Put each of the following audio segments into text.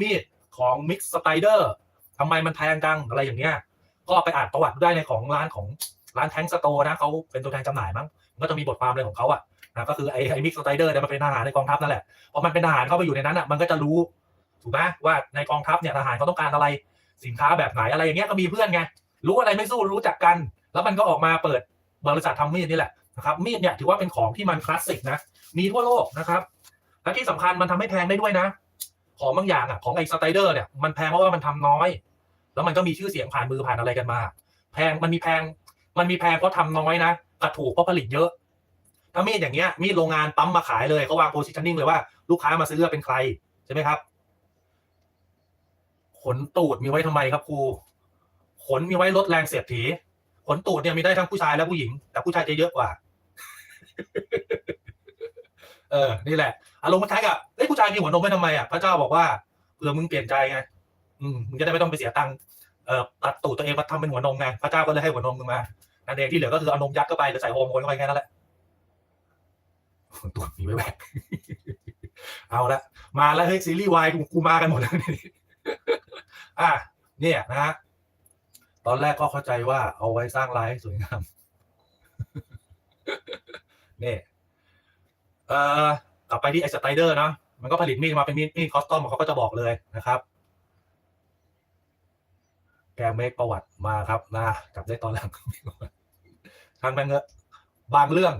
มีดของมิกสไตเดอร์ทำไมมันแพงจังอะไรอย่างเงี้ย ก็ไปอ่านประวัติได้ในของร้านของร้านแทงสโตนะเขาเป็นตัวแทนจำหน่ายมั้งก็จะมีบทความอะไรของเขาอะนะก็คือไอ้ไอ้มิกสไตเดอร์เนี่ยมันเป็นทหารในกองทัพนั่นแหละพอมันเป็นทหารเข้าไปอยู่ในนั้นอะมันก็จะรู้ถูกไหมว่าในกองทัพเนี่ยทหารเขาต้องการอะไรสินค้าแบบไหนอะไรอย่างเงี้ยก็มีเพื่อนไงรู้อะไรไม่สู้รู้จักกัน แล้วมันก็ออกมาเปิดบริษัททำมีดนี่แหละนะครับมีดเนี่ยถือว่าเป็นของที่มันคลาสสิกนะมีทั่วโลกนะครับและที่สำคัญมันทำให้แพงได้ด้วยนะ ของบางอย่างอะของไอ้สไตเดอร์เนี่ยมันแพงเพราะว่ามันทำน้อย แล้วมันก็มีชื่อเสียงผ่านมือผ่านอะไรกันมา แพงมันมีแพงมันมีแพงเพราะทำน้อยนะกับถูกเพราะผลิตเยอะ ถ้ามีดอย่างเงี้ยมีดโรงงานปั๊มมาขายเลยเขาวางโพสิชันนิ่งเลยว่าลูกค้ามาซื้อเป็นใครใช่ไหมครับ ขนตูดมีไว้ทำไมครับครูขนมีไว้ลดแรงเสียดถีขนตูดเนี่ยมีได้ทั้งผู้ชายและผู้หญิง แต่ผู้ชายจะเยอะกว่า เออ นี่แหละ อารมณ์คล้ายๆกับเอ้ยผู้ชายมีหัวนมไว้ทำไมอะพระเจ้าบอกว่าเผื่อมึงเปลี่ยนใจไงอืมมึงจะได้ไม่ต้องไปเสียตังค์เอ่อตัดตูดตัวเองมาทำเป็นหัวนมไงพระเจ้าก็เลยให้หัวนมมึงมานั่นเองที่เหลือก็คือเอานมยัดเข้าไปหรือใส่โฮอร์โมนเข้าไปแค่นั้นแหละตูดมีไว้แหวกเอาละมาแล้วเฮ้ยซีรีส์วายกูกูมากันหมดแล้วนี่อะเนี่ยนะฮะตอนแรกก็เข้าใจว่าเอาไว้สร้างลายให้สวยงามเนี่ย เอ่อกลับไปที่ไอสไตเดอร์เนาะมันก็ผลิตมีดมาเป็นมีดมีดคอสตอมเขาก็จะบอกเลยนะครับ แกเมคประวัติมาครับนะจับได้ตอนหลังทางแม่งเถอะบางเรื่อง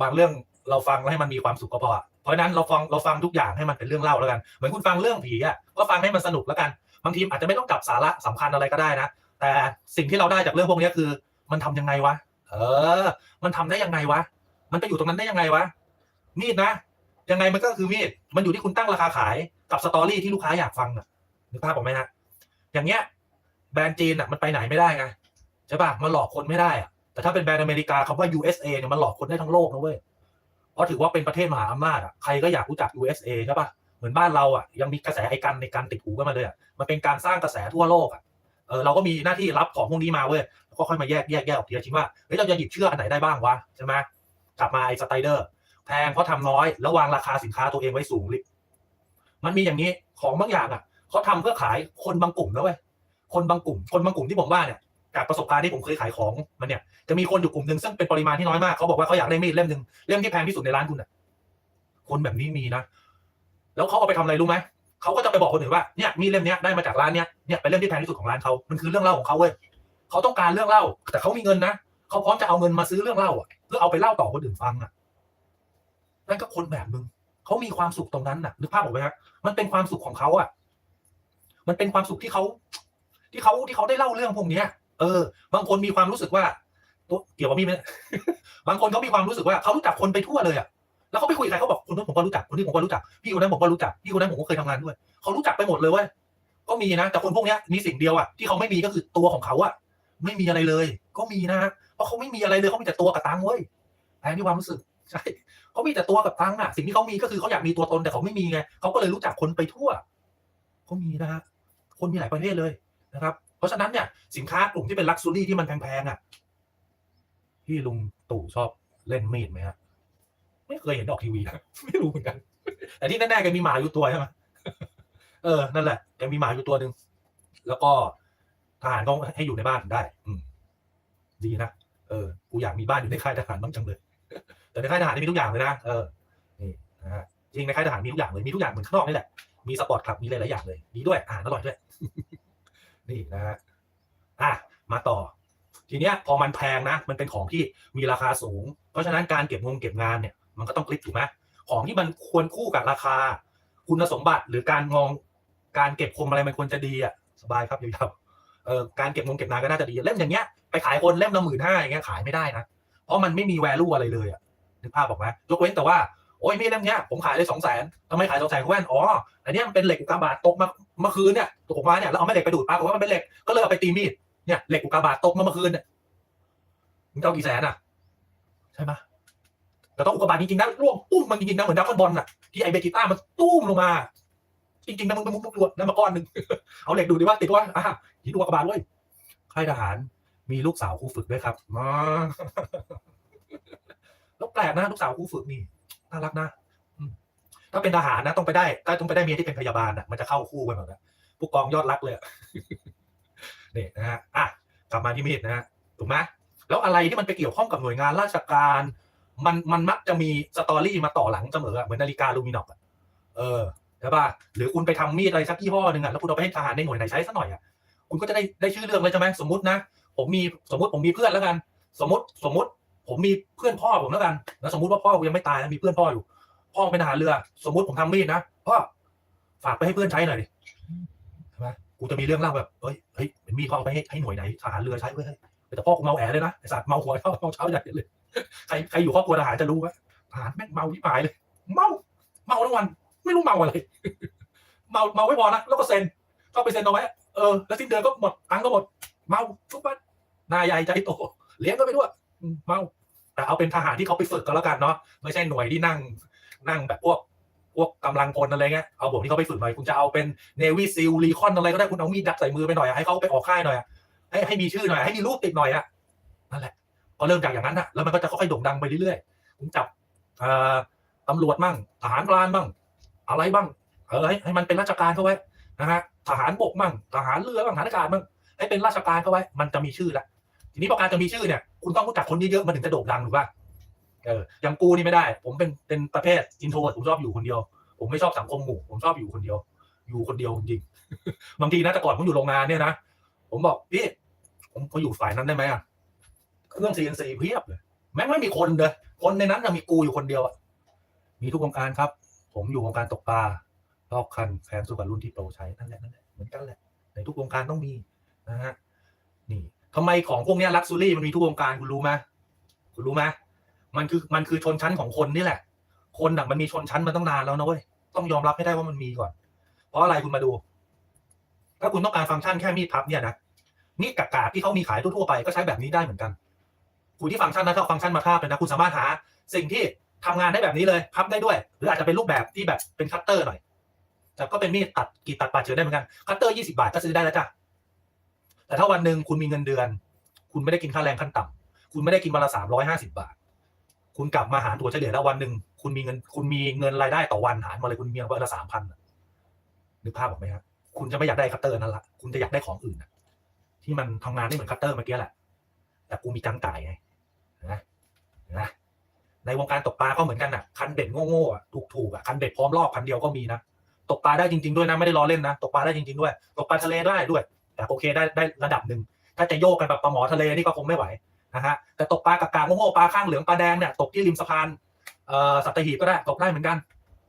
บางเรื่องเราฟังแล้วให้มันมีความสุขก็พอเพราะนั้นเราฟังเราฟังทุกอย่างให้มันเป็นเรื่องเล่าแล้วกัน เหมือนคุณฟังเรื่องผีอะก็ฟังให้มันสนุกแล้วกันบางทีอาจจะไม่ต้องจับสาระสำคัญอะไรก็ได้นะแต่สิ่งที่เราได้จากเรื่องพวกนี้คือ มันทำยังไงวะ เออ มันทำได้ยังไงวะ มันไปอยู่ตรงนั้นได้ยังไงวะ มีดนะ ยังไงมันก็คือมีด มันอยู่ที่คุณตั้งราคาขายกับสตอรี่ที่ลูกค้าอยากฟังอะนึกภาพออกไหมฮะอย่างเงี้ย แบรนด์จีนอะมันไปไหนไม่ได้ไงใช่ป่ะมันหลอกคนไม่ได้อะแต่ถ้าเป็นแบรนด์อเมริกาคำว่า USA เนี่ยมันหลอกคนได้ทั้งโลกนะเว้ยเพราะถือว่าเป็นประเทศมหาอำนาจอะใครก็อยากรู้จัก USA ใช่ป่ะเหมือนบ้านเราอะยังมีกระแสไอ้กันในการติดหูกันมาเลยอะมันเป็นการสร้างกระแสทั่วโลกอะเออเราก็มีหน้าที่รับของพวกนี้มาเว้ยแล้วก็ค่อยมาแยกแยกแยกออกทีละชิ้นว่าเฮ้ยเราจะหยิบเชื่ออันไหนได้บ้างวะใช่ไหมกลับมาไอ้สไตเดอร์ แพงเพราะทำน้อยแล้ววางราคาสินค้าตัวเองไว้สูงลิบมันมีอย่างนี้ของบางอย่างอะเขาทำเพื่อขายคนบางกลุ่มนะเว้ยคนบางกลุ่ม คนบางกลุ่มที่ผมว่าเนี่ยจากประสบการณ์ที่ผมเคยขายของมันเนี่ยจะมีคนอยู่กลุ่มหนึ่งซึ่งเป็นปริมาณที่น้อยมากเขาบอกว่าเขาอยากได้มีดเล่มหนึ่งเล่มที่แพงที่สุดในร้านคุณอะคนแบบนี้มีนะแล้วเขาเอาไปทำอะไรรู้ไหมเขาก็จะไปบอกคนอื่นว่าเนี่ยมีดเล่มเนี้ยได้มาจากร้านเนี้ยเนี่ยเป็นเล่มที่แพงที่สุดของร้านเขามันคือเรื่องเล่าของเขาเว้ยเขาต้องการเรื่องเล่า แต่เขามีเงินนะเขาพร้อมจะเอาเงินมาซื้อเรื่องเล่าอะเพื่อเอาไปเล่าต่อคนอื่นฟังอะ นั่นก็คนแบบมึงเขามีความสุขตรงนั้นน่ะนึกภาพออกไหมฮะมันเป็นความสุขของเขาอะ มันเป็นความสุขที่เขาที่เขาที่เขาได้เล่าเรื่องพวกเนี้ย เออ บางคนมีความรู้สึกว่าตัวเกี่ยวกับมีไหมบางคนเขามีความรู้สึกว่าเขารู้จักคนไปทั่วเลยอะแล้วเขาไปคุยกับใครเขาบอกคนนู้นผมก็รู้จักคนนี้ผมก็รู้จักพี่คนนั้นผมก็รู้จักพี่คนนั้นผมก็เคยทำงานด้วยเขารู้จักไปหมดเลยเว้ยก็มีนะ แต่คนพวกเนี้ยมีสิ่งเดียวอะที่เขาไม่มีก็คือตัวของเขาอะไม่มีอะไรเลย ก็มีนะเพราะเขาไม่มีอะไรเลยเขามีแต่ตัวกับตังค์เว้ยแอนนี่ความรู้สึก ใช่เขามีแต่ตัวกับตังค์อะ สิ่งที่เขามีก็คือเขาอยากมีตัวตนแต่เขาไม่มีไงเขาก็เลยรู้จักคนไปทั่วเขามีนะฮะคนมีหลายประเภทเลยนะครับ เพราะฉะนั้นเนี่ยสินค้ากลุ่มที่เป็นลักซ์ูรี่ที่มันแพงๆอะพี่ลุงตู่ชอบเล่นมีดไหมฮะไม่เคยเห็นออกทีวีนะไม่รู้เหมือนกัน แต่ที่แน่ๆแกมีหมาอยู่ตัวใช่ไหมเออ นั่นแหละแกมีหมาอยู่ตัวหนึ่งแล้วก็ทหารก็ให้อยู่ในบ้านได้ อืม ดีนะ เออ กูอยากมีบ้านอยู่ในค่ายทหารบ้างจังเลย แต่ในค่ายทหารนี่มีทุกอย่างเลยนะเออนี่นะฮะจริงในค่ายทหารมีทุกอย่างเลยมีทุกอย่างเหมือนข้างนอกนี่แหละมีสปอร์ตคลับมีหลายๆอย่างเลยดีด้วยอาหารอร่อยด้วยนี่นะฮะอะมาต่อ ทีเนี้ยพอมันแพงนะ มันเป็นของที่มีราคาสูง เพราะฉะนั้นการเก็บงงเก็บงานเนี่ยมันก็ต้องคลิกถูกไหมของที่มันควรคู่กับราคา คุณสมบัติหรือการมองการเก็บคมอะไรมันควรจะดีอะสบายครับอย่าวๆเอ่อการเก็บงงเก็บงานก็น่าจะดีเล่มอย่างเงี้ยไปขายคนเล่มละหมื่นห้าอย่างเงี้ยขายไม่ได้นะเพราะมันไม่มีแวลูอะไรเลยอะ นึกภาพบอกไหมยกเว้นแต่ว่าโอ้ยมีดเล่มเนี้ยผมขายเลยสองแสนทำไมขายสองแสนคุณแว่นอ๋ออันนี้มันเป็นเหล็กอุกกาบาตตกมาเมื่อคืนเนี่ยตกมาเนี่ยแล้วเอาแม่เหล็กไปดูดปรากฏว่ามันเป็นเหล็กก็เลยเอาไปตีมีดเนี่ยเหล็กอุกกาบาตตกมาเมื่อคืนเนี่ยมึงเอากี่แสนอะใช่ไหมแต่ต้องอุกกาบาตจริงๆนะร่วงปุ้มมันจริงๆนะเหมือนดาก้อนบอลน่ะที่ไอเบกิต้ามันตุ้มลงมาจริงๆนะมึงมึงมึงรวดนั่นมาก้อนหนึ่งเอาเหล็กดูดิว่าติดว่าอะหินอุกกาบาตเว้ยค่ายทหารมีลูกสาวครูฝึกด้วยครับมา แล้วแปลกนะลูกสาวครูฝึกนี่น่ารักนะถ้าเป็นทหารนะต้องไปได้ก็ต้องไปได้เมียที่เป็นพยาบาลอะมันจะเข้าคู่กันหมดนะผู้กองยอดรักเลยนี่นะฮะอะกลับมาที่มีดนะฮะถูกไหมแล้วอะไรที่มันไปเกี่ยวข้องกับหน่วยงานราชการ มันมันมักจะมีสตอรี่มาต่อหลังเสมออะเหมือนนาฬิกาลูมินอกเออใช่ป่ะหรือคุณไปทำมีดอะไรสักยี่ห้อหนึ่งอะแล้วคุณเอาไปให้ทหารในหน่วยไหนใช้สักหน่อยอะคุณก็จะได้ได้ชื่อเรื่องเลยใช่ไหมสมมตินะผมมีสมมติผมมีเพื่อนแล้วกัน สมมติสมมติ ผมมีเพื่อนพ่อผมแล้วกันแล้วสมมติว่าพ่อผมยังไม่ตายนะมีเพื่อนพ่ออยู่ พ่อเป็นทหารเรือ สมมติผมทำมีดนะพ่อฝากไปให้เพื่อนใช้หน่อยดิใช่ไหมกูจะมีเรื่องเล่าแบบเฮ้ยเฮ้ยเป็นมีดเขาเอาไปให้ให้หน่วยไหนทหารเรือใช้เว้ยเฮ้ยแต่พ่อกูเมาแอเลยนะไอสัตว์เมาหัวเช้าเมาเช้าใหญ่เลยใครใครอยู่ครอบครัวทหารจะรู้ว่าทหารแม่งเมาที่หายเลย เมาเมาทั้งวัน ไม่รู้เมาอะไรเมาเมาไม่พอนะแล้วก็เซ็นก็ไปเซ็นเอาไว้เออแล้วสิ้นเดือนก็หมดตังก็หมดเมาทุกวันหนายใหญ่ใจโตเลี้ยงก็ไปด้วย เมาแต่เอาเป็นทหารที่เขาไปฝึกก็แล้วกันเนาะไม่ใช่หน่วยที่นั่งนั่งแบบพวกพวกกำลังพลอะไรเงี้ยเอาผมที่เขาไปฝึกหน่อยคุณจะเอาเป็นเนวิซิลรีคอนอะไรก็ได้คุณเอามีดดักใส่มือไปหน่อยอะให้เขาไปออกค่ายหน่อยอะให้ให้มีชื่อหน่อยให้มีรูปติดหน่อยอะนั่นแหละก็เริ่มจากอย่างนั้นอะแล้วมันก็จะค่อยๆโด่งดังไปเรื่อยๆคุณจับเอ่อตำรวจมั่งทหารพรานบ้างอะไรบ้างเออให้มันเป็นราชการเข้าไว้นะฮะทหารบกมั่งทหารเรือบ้างทหารอากาศบ้างให้เป็นราชการเข้าไว้ มันจะมีชื่อละ ทีนี้พอการจะมีชื่อเนี่ยคุณต้องรู้จักคนเยอะๆมันถึงจะโด่งดังถูกป่ะเอออย่างกูนี่ไม่ได้ ผมเป็นเป็นประเภทอินโทรผมชอบอยู่คนเดียว ผมไม่ชอบสังคมหมู่ผมชอบอยู่คนเดียว อยู่คนเดียวจริงบางทีนะแต่ก่อนผมอยู่โรงงานเนี่ยนะผมบอกพี่ผมก็อยู่ฝ่ายนั้นได้ไหมอะเครื่อง CNC เพียบเลยแม่งไม่มีคนเลยคนในนั้นจะมีกูอยู่คนเดียวอะมีทุกวงการครับ ผมอยู่วงการตกปลารอบคันแฟนสุกับรุ่นที่โปรใช้นั่นแหละนั่นแหละเหมือนกันแหละในทุกวงการต้องมีนะฮะนี่ ทำไมของพวกนี้ลักซูรี่มันมีทุกวงการคุณรู้ไหมคุณรู้ไหมมันคือมันคือชนชั้นของคนนี่แหละ คนน่ะมันมีชนชั้นมาตั้งนานแล้วนะเว้ยต้องยอมรับให้ได้ว่ามันมีก่อน เพราะอะไรคุณมาดู ถ้าคุณต้องการฟังก์ชันแค่มีดพับเนี่ยนะมีดกากาที่เขามีขายทั่วๆไปก็ใช้แบบนี้ได้เหมือนกัน คุณที่ฟังก์ชันนะถ้าฟังก์ชันมาทาบเลยนะคุณสามารถหา สิ่งที่ทำงานได้แบบนี้เลยพับได้ด้วย หรืออาจจะเป็นรูปแบบที่แบบเป็นคัตเตอร์หน่อยแต่ก็เป็นมีดตัดกีดตัดปาดเฉือนได้เหมือนกันคัตเตอร์ยี่สิบาทก็ซื้อได้แล้วจ้ะ แต่ถ้าวันหนึ่งคุณมีเงินเดือน คุณไม่ได้กินค่าแรงขั้นต่ำคุณไม่ได้กินวันละสามร้อยห้าสิบาท คุณกลับมาหารตัวเฉลี่ยแล้ววันหนึ่งคุณมีเงิน คุณมีเงินรายได้ต่อวันหารมาเลยคุณมีวันละสามพันนึกภาพออกไหมครับคุณจะไม่อยากได้คัตเตอร์นั่นละคุณจะอยากได้ของอื่นที่มันทำงานได้เหมือนคัตเตอร์เมื่อกี้แหละ แต่กูมีจังจ่ายไงนะนะในวงการตกปลาก็เหมือนกันน่ะ คันเบ็ดโง่ๆอะถูกๆอะคันเบ็ดพร้อมรอบคันเดียวก็มีนะตกปลาได้จริง ๆด้วยนะไม่ได้ล้อเล่นนะตกปลาได้จริง ๆด้วย ตกปลาทะเลได้ด้วย แต่โอเคได้ได้ระดับหนึ่งถ้าจะโยกกันแบบปลาหมอทะเลนี่ก็คงไม่ไหวนะฮะแต่ตกปลากากาโง่ๆปลาข้างเหลืองปลาแดงเนี่ยตกที่ริมสะพานเอ่อสัตหีบก็ได้ตกได้เหมือนกัน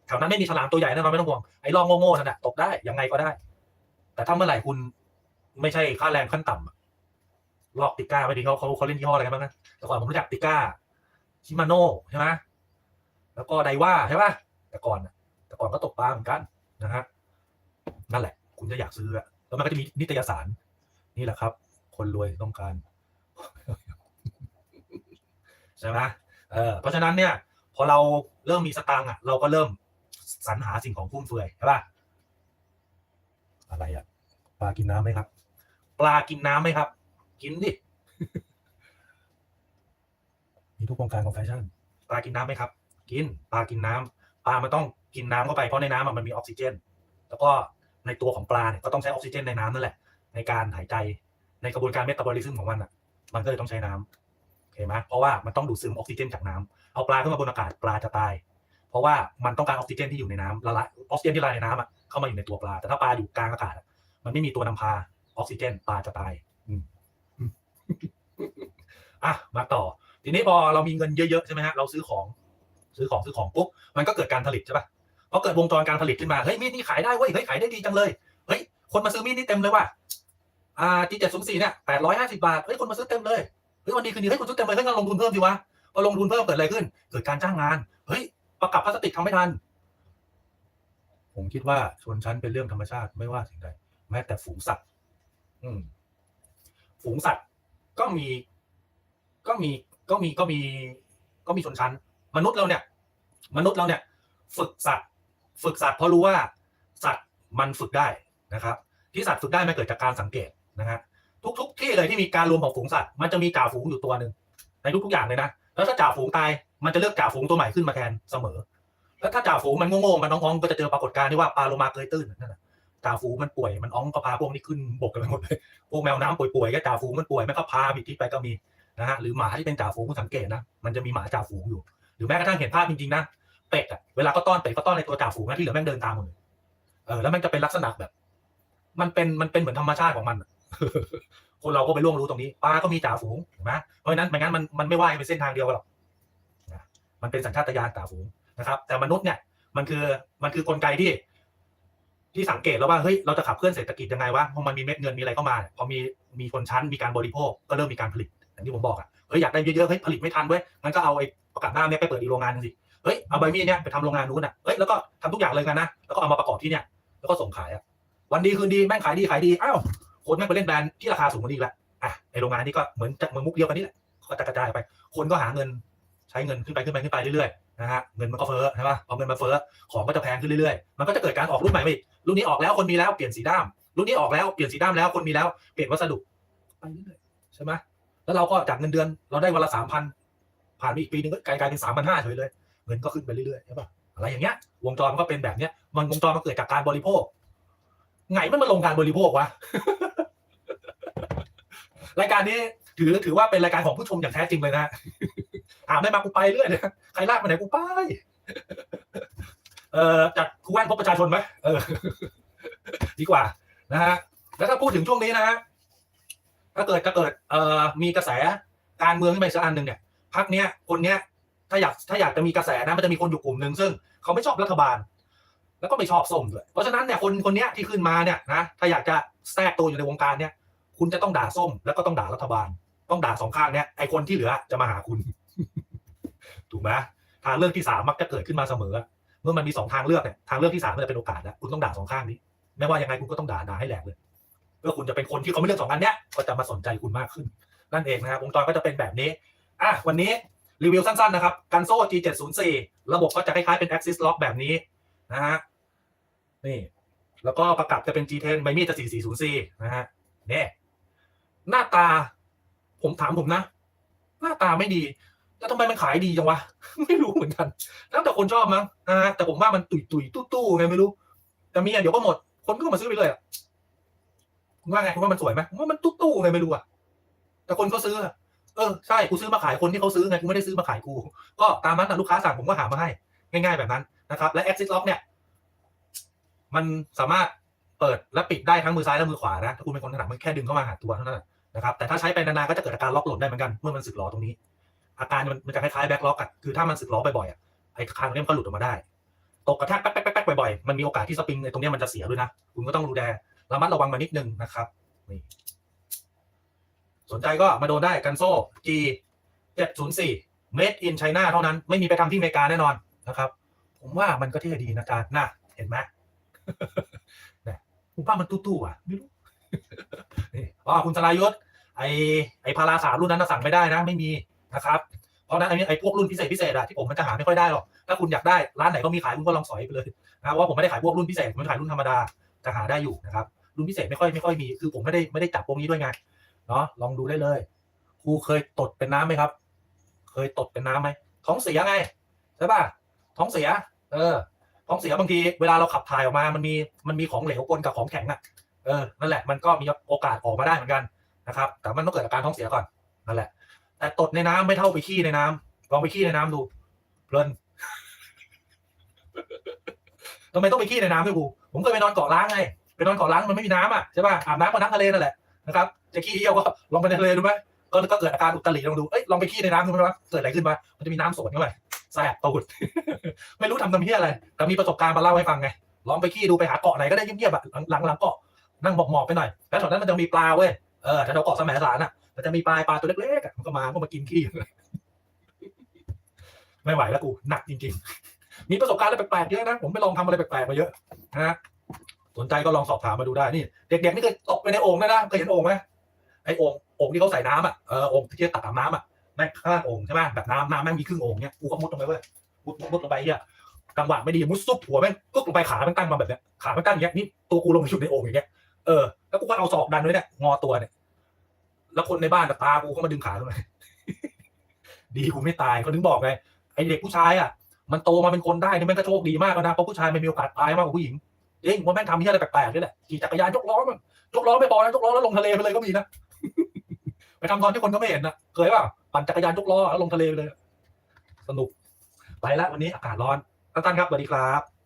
แถวนั้นไม่มีฉลามตัวใหญ่แน่นอนไม่ต้องห่วงไอ้ลองโง่ๆนั่นแหะตกได้ยังไงก็ได้ แต่ถ้าเมื่อไหร่คุณไม่ใช่ค่าแรงขั้นต่ำอะลอกติก้าไปดีเขาเขาเขาเล่นยี่ห้ออะไรกันบ้างนะแต่ก่อนผมรู้จักติก้าชิมาโน่ใช่ไหมแล้วก็ไดว่าใช่ปะแต่ก่อนแต่ก่อนก็ตกปลาเหมือนกันนะฮะนั่นแหละ คุณจะอยากซื้ออะ แล้วมันก็จะมีนิตยสาร นี่แหละครับ คนรวยต้องการใช่ไหมเออเพราะฉะนั้นเนี่ย พอเราเริ่มมีสตางค์อะ เราก็เริ่มสรรหาสิ่งของฟุ่มเฟือยใช่ป่ะอะไรอะปลากินน้ำไหมครับ ปลากินน้ำไหมครับ กินดิมีทุกวงการของแฟชั่นปลากินน้ำไหมครับ กินปลากินน้ำปลามันต้องกินน้ำเข้าไปเพราะในน้ำมันมีออกซิเจน แล้วก็ ในตัวของปลาเนี่ยก็ต้องใช้ออกซิเจนในน้ำนั่นแหละ ในการหายใจในกระบวนการเมตาบอลิซึมของมันอะ มันก็เลยต้องใช้น้ำโอเคไหมเพราะว่ามันต้องดูดซึมออกซิเจนจากน้ำเอาปลาขึ้นมาบนอากาศปลาจะตาย เพราะว่ามันต้องการออกซิเจนที่อยู่ในน้ำละลายออกซิเจนที่ละลายในน้ำอะเข้ามาอยู่ในตัวปลา แต่ถ้าปลาอยู่กลางอากาศอะมันไม่มีตัวนำพาออกซิเจนปลาจะตายอืมอะมาต่อ ทีนี้พอเรามีเงินเยอะๆใช่ไหมฮะเราซื้อของ ซื้อของซื้อของปุ๊บมันก็เกิดการผลิตใช่ปะ พอเกิดวงจรการผลิตขึ้นมาเฮ้ยมีดนี่ขายได้เว้ยเฮ้ยขายได้ดีจังเลยเฮ้ยคนมาซื้อมีดนี่เต็มเลยว่ะอ่าจีเจ็ดศูนย์สี่เนี่ยแปดร้อยห้าสิบาทเฮ้ยคนมาซื้อเต็มเลยเฮ้ยวันดีคืนดีเฮ้ยคุณซื้อเต็มเลยเฮ้ยงั้นลงทุนเพิ่มดีวะพอลงทุนเพิ่มเกิดอะไรขึ้น เกิดการจ้างงานเฮ้ยประกับพลาสติกทำไม่ทัน ผมคิดว่าชนชั้นเป็นเรื่องธรรมชาติไม่ว่าสิ่งใดแม้แต่ฝูงสัตว์อืมฝูงสัตว์ก็มี ก็มีก็มีก็มี ก็มีชนชั้น มนุษย์เราเนี่ย มนุษย์เราเนี่ย ฝึกสัตว์ ฝึกสัตว์เพราะรู้ว่าสัตว์มันฝึกได้นะครับ ที่สัตว์ฝึกได้มันเกิดจากการสังเกตนะฮะทุก ๆ ที่เลยที่มีการรวมของฝูงสัตว์มันจะมีจ่าฝูงอยู่ตัวหนึ่งในทุกๆอย่างเลยนะแล้วถ้าจ่าฝูงตายมันจะเลือกจ่าฝูงตัวใหม่ขึ้นมาแทนเสมอ แล้วถ้าจ่าฝูงมันโง่ๆมันน้องๆก็จะเจอปรากฏการณ์ที่ว่าปลาโลมาเกยตื้นนั่นแหละจ่าฝูงมันป่วยมันอ้องก็พาพวกนี้ขึ้นบกกันไปหมดเลยพวกแมวน้ำป่วยๆก็จ่าฝูงมันป่วยแม่ก็พาผิดที่ไปก็มีนะฮะหรือหมาที่เป็นจ่าฝูงสังเกตนะมันจะมีหมาจ่าฝูงอยู่ หรือแม้กระทั่งเห็นภาพจริงๆนะ เป็ดอะเวลาก็ต้อนเป็ดก็ต้อนในตัวจ่าฝูงนะที่เหลือแม่งเดินตามหมดเลยเออแล้วมันจะเป็นลักษณะแบบ มันเป็นมันเป็นเหมือนธรรมชาติของมันคนเราก็ไปล่วงรู้ตรงนี้ปลาก็มีจ่าฝูงเห็นไหมเพราะฉะนั้นไม่งั้นมันมันไม่ว่ายเป็นเส้นทางเดียวกันหรอกมันเป็นสัญชาตญาณจ่าฝูงนะครับ แต่มนุษย์เนี่ยมันคือมันคือกลไกที่ ที่สังเกตแล้วว่าเฮ้ยเราจะขับเคลื่อนเศรษฐกิจยังไงวะพอมันมีเม็ดเงินมีอะไรเข้ามาพอมีมีชนชั้นมีการบริโภคก็เริ่มมีการผลิตอย่างที่ผมบอกอะเฮ้ยอยากได้เยอะๆเฮ้ยผลิตไม่ทันเว้ยงั้นก็เอาไอ้ประกาศหน้าเนี่ยไปเปิดอีโรงงานสิ เฮ้ยเอาใบมีดเนี่ยไปทำโรงงานนู้นอะเฮ้ยแล้วก็ทำทุกอย่างเลยกันนะแล้วก็เอามาประกอบที่เนี่ยแล้วก็ส่งขายอะวันดีคืนดีแม่งขายดีขายดีอ้าวคนแม่งไปเล่นแบรนด์ที่ราคาสูงกว่านี้อีกแล้วอะไอ้โรงงานนี้ก็เหมือนจะเหมือนมุกเดียวกันนี่แหละก็จะกระจายไป คนก็หาเงินใช้เงินขึ้นไปขึ้นไปขึ้นไปเรื่อยๆนะฮะเงินมันก็เฟ้อใช่ป่ะพอเงินมาเฟ้อของก็จะแพงขึ้นเรื่อยๆ มันก็จะเกิดการออกรุ่นใหม่ไปรุ่นนี้ออกแล้วคนมีแล้วเปลี่ยนสีด้าม รุ่นนี้ออกแล้วเปลี่ยนสีด้ามแล้วคนมีแล้วเปลี่ยนวัสดุไปเรื่อยๆใช่ไหมแล้วเราก็จากเงินเดือนเราได้วันละสามพันผ่านไปอีกปีนึงก็กลายเป็นสามพันห้าเฉยเลย เงินก็ขึ้นไปเรื่อยๆใช่ป่ะอะไรอย่างเงี้ยวงจรมันก็เป็นแบบเนี้ย มันวงจรมันเกิดจากการบริโภค ไงมันมาลงการบริโภควะรายการนี้ถือถือว่าเป็นรายการของผู้ชมอย่างแท้จริงเลยนะถามได้มากูไปเรื่อยนะใครลากไปไหนกูไปเอ่อจากครูแว่นพบประชาชนไหมเออ ดีกว่านะฮะแล้วถ้าพูดถึงช่วงนี้นะฮะถ้าเกิดถ้าเกิดเอ่อมีกระแสการเมืองขึ้นไปสักอันหนึ่งเนี่ยพักเนี้ยคนเนี้ย ถ้าอยากถ้าอยากจะมีกระแสนะมันจะมีคนอยู่กลุ่มหนึ่งซึ่งเขาไม่ชอบรัฐบาล แล้วก็ไม่ชอบส้มด้วยเพราะฉะนั้นเนี่ยคนคนนี้ที่ขึ้นมาเนี่ยนะถ้าอยากจะแทรกตัวอยู่ในวงการเนี่ย คุณจะต้องด่าส้มแล้วก็ต้องด่ารัฐบาล ต้องด่าสองข้างเนี่ยไอคนที่เหลือจะมาหาคุณ ถูกไหมทางเลือกที่สามมักจะเกิดขึ้นมาเสมอ เมื่อมันมีสองทางเลือกเนี่ยทางเลือกที่สามมันจะเป็นโอกาสแล้วคุณต้องด่าสองข้างนี้ไม่ว่ายังไงคุณก็ต้องด่าด่าให้แหลกเลยเพื่อคุณจะเป็นคนที่เขาไม่เลือกสองอันเนี้ยก็จะมาสนใจคุณมากขึ้น นั่นเองนะครับวงจรก็จะเป็นแบบนี้อะวันนี้ รีวิวสั้นๆนะครับ กันโซ่ G704 ระบบก็จะคล้ายๆเป็น Axis Lock แบบนี้นะฮะ นี่ แล้วก็ประกับจะเป็น G10 ใบมีดจะ 4404นะฮะเนี่ยหน้าตา ผมถามผมนะ หน้าตาไม่ดี แล้วทำไมมันขายดีจังวะ ไม่รู้เหมือนกันแล้วแต่คนชอบมั้งนะฮะแต่ผมว่ามันตุยตุยตู้ตู้ๆไงไม่รู้ แต่มีอะเดี๋ยวก็หมด คนก็มาซื้อไปเลยอะว่าไงคุณว่ามันสวยไหมผมว่ามันตู้ตู้ๆไงไม่รู้อะแต่คนเขาซื้ออะ เออใช่กูซื้อมาขายคนที่เขาซื้อไงกูไม่ได้ซื้อมาขายกู ก็ตามนั้นนะลูกค้าสั่งผมก็หามาให้ ง่าย ๆแบบนั้นนะครับ และ Exit Lock เนี่ย มันสามารถเปิดและปิดได้ทั้งมือซ้ายและมือขวานะถ้าคุณเป็นคนถนัดมันแค่ดึงเข้ามาหาตัวเท่านั้นนะครับแต่ถ้าใช้ไปนานๆก็จะเกิดอาการล็อกหล่นได้เหมือนกันเมื่อมันสึกหลอตรงนี้ อาการมันจะคล้ายๆแบ็คล็อกอะคือถ้ามันสึกหลอบ่อยๆอะไอ้คางตรงนี้มันก็หลุดออกมาได้ตกกระแทกแป๊กแป๊กแป๊กบ่อยๆมันมีโอกาสที่สปริงในตรงเนี้ยมันจะเสียด้วยนะคุณก็ต้องดูแลระมัดระวังมานิดนึงนะครับนี่ สนใจก็มาโดนได้กันโซ่ G 704 Made in China เท่านั้นไม่มีไปทำที่อเมริกาแน่นอนนะครับ ผมว่ามันก็เท่ดีนะการน่ะเห็นไหมเนี่ยผมว่ามันตู้ๆอะไม่รู้นี่อ๋อคุณสลายศไอไอพาราสารุ่นนั้นสั่งไม่ได้นะ ไม่มีนะครับเพราะนั้นอันนี้ไอพวกรุ่นพิเศษพิเศษอะที่ผมมันจะหาไม่ค่อยได้หรอกถ้าคุณอยากได้ร้านไหนก็มีขายคุณก็ลองสอยไปเลยนะเพราะว่าผมไม่ได้ขายพวกรุ่นพิเศษผมขายรุ่นธรรมดาจะหาได้อยู่นะครับรุ่นพิเศษไม่ค่อยไม่ค่อยมีคือผมไม่ได้ไม่ได้จับพวกนี้ด้วยไง เนาะลองดูได้เลย ครูเคยตดเป็นน้ำไหมครับ เคยตดเป็นน้ำไหมท้องเสียไงใช่ป่ะท้องเสีย เออ ท้องเสียบางทีเวลาเราขับถ่ายออกมามันมีมันมีของเหลวปนกับของแข็งอะเออนั่นแหละมันก็มีโอกาสออกมาได้เหมือนกันนะครับ แต่มันต้องเกิดอาการท้องเสียก่อนนั่นแหละ แต่ตดในน้ำไม่เท่าไปขี้ในน้ำลองไปขี้ในน้ำดูเพลินทำไมต้องไปขี้ในน้ำด้วยกูผมเคยไปนอนเกาะล้างไงไปนอนเกาะล้างมันไม่มีน้ำอะใช่ป่ะอาบน้ำกับน้ำทะเลนั่นแหละ นะครับจะขี้เยี่ยวก็ลองไปในทะเลดูไหมก็ก็เกิดอาการอุดตันหลีลองดูเอ้ยลองไปขี้ในน้ำดูไหมว่าเกิดอะไรขึ้นมามันจะมีน้ำสวนเข้าไปแสบตูดไม่รู้ทำทำเพี้ยอะไร แต่มีประสบการณ์มาเล่าให้ฟังไงลองไปขี้ดูไปหาเกาะไหนก็ได้เงียบๆอะหลังหลังเกาะนั่งหมอบๆไปหน่อยแล้วแถวนั้นมันจะมีปลาเว้ยเออแถวเกาะสมัยสารน่ะมันจะมีปลาปลาตัวเล็กๆมันก็มาก็มากินขี้ไม่ไหวแล้วกูหนักจริง ๆ มีประสบการณ์อะไรแปลกๆเยอะนะผมไปลองทำอะไรแปลกๆมาเยอะนะ สนใจก็ลองสอบถามมาดูได้นี่เด็กๆนี่เคยตกไปในโอ่งนะนะเคยเห็นโอ่งไหมไอโอ่งโอ่งที่เขาใส่น้ำอะเออโอ่งที่จะตักน้ำอะแม่งข้างโอ่งใช่ไหมแบบน้ำน้ำแม่งมีครึ่งโอ่งเนี้ยกูก็มุดลงไปเว้ยมุดมุดลงไปเฮียจังหวะไม่ดีมุดซุบหัวแม่งกึกลงไปขาแม่งตั้งมาแบบเนี้ยขาแม่งตั้งอย่างเงี้ยนี่ตัวกูลงไปอยู่ในโอ่งอย่างเงี้ยเออแล้วกูก็เอาศอกดันไว้เนี่ยงอตัวเนี่ยแล้วคนในบ้านตากูก็มาดึงขาขึ้นมดีกูไม่ตายเขาถึงบอกไงไอเด็กผู้ชายอะมันโตมาเป็นคนได้นี่มันก็โชคดีมากแล้วนะเพราะผู้ชายมันมีโอกาสตายมากกว่าผู้หญิง เองว่าแม่งทำที่อะไรแปลกๆนี่แหละขี่จักรยานยกล้อมันยกล้อไม่พอนะยกล้อแล้วลงทะเลไปเลยก็มีนะไปทำตอนที่คนก็ไม่เห็นนะเคยป่ะปั่นจักรยานยกล้อแล้วลงทะเลไปเลย สนุกไปแล้ววันนี้อากาศร้อนท่านครับสวัสดีครับ